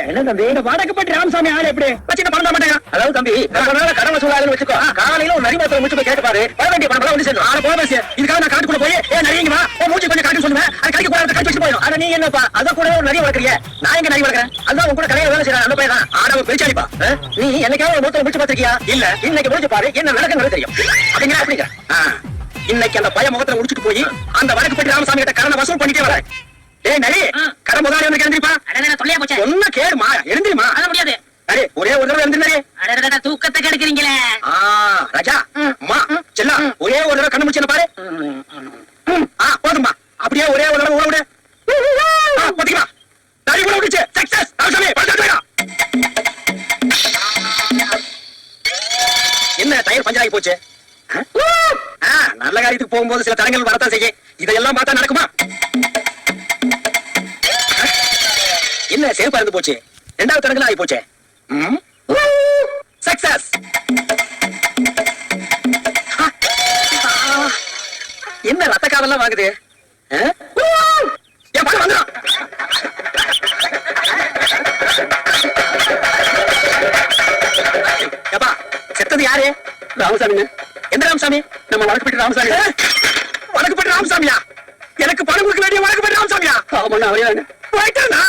என்ன தம்பி? இந்த வடக்குப்பட்டி ராமசாமி ஆள் எப்படி? வச்சுட்டு பணம் மாட்டேங்க. அதாவது தம்பி நாள் கடன் வசூலாகுன்னு வச்சுக்கோ. காலையில ஒரு நரி மாத்திரம் முடிச்சு போய் கேட்டு பாரு. வர வேண்டிய பணம் வந்து சேர்ந்து ஆனா போக பேசு. இதுக்காக நான் காட்டுக்குள்ள போய் ஏன் நரிங்க வா. உன் மூஞ்சி கொஞ்சம் காட்டு சொல்லுவேன். அது கடைக்கு கடிச்சு வச்சு போயிடும். ஆனா நீ என்னப்பா? அத கூட ஒரு நரி வளர்க்குறிய. நான் எங்க நரி வளர்க்குறேன்? அதான் உன் கூட கடையில வேலை செய்யறேன். அந்த பையன் தான். ஆனா ஒரு நீ என்னைக்காவது ஒரு மூத்தம் முடிச்சு பார்த்திருக்கியா? இல்ல. இன்னைக்கு முடிச்சு பாரு என்ன நடக்குங்கிறது தெரியும். அப்படிங்கிற அப்படிங்கிற. இன்னைக்கு அந்த பையன் முகத்துல முடிச்சுட்டு போய் அந்த வடக்கு பட்டி ராமசாமி கிட்ட கடனை வசூல் பண்ணிட்டே வர ஏய் நரி ஆ. கடை முதலாளி வந்து கிளம்பிப்பா கேடுமா எழுந்திரிமா? அத முடியாது. நரி ஒரே ஒரு தடவை எழுந்திரி நரி அடடட தூக்கத்தை கெடுக்குறீங்களே. ஆ, ராஜா அம்மா செல்லா ஒரே ஒரு தடவை கண்ணு முடிச்சு பாரு. ஆ போதும்மா. அப்படியே ஒரே ஒரு தடவை ஊற விடு. ஆ, பாத்தீங்களா நரி கூட விடுச்சு சக்சஸ் ராமசாமி படுத்துட்டு என்ன டயர் பஞ்சராகி போச்சு? ஆ? நல்ல காரியத்துக்கு போகும்போது சில தடங்கள் வரத்தான் செய்யும். இதையெல்லாம் பார்த்தா நடக்குமா? என்ன சேஃபா இருந்து போச்சு. ரெண்டாவது தடங்கள் ஆகி போச்சு. சக்சஸ் என்ன ரத்த காவெல்லாம் வாங்குது? என் பணம் வந்துடும் ஏப்பா செத்தது யாரு? ராமசாமிங்க. எந்த ராமசாமி? நம்ம வழக்குப்பட்டு ராமசாமி. வழக்குப்பட்டு ராமசாமியா? எனக்கு பணம் கொடுக்க வேண்டிய வழக்குப்பட்டு ராமசாமியா? ஆமாண்ணா அவரே போயிட்டானா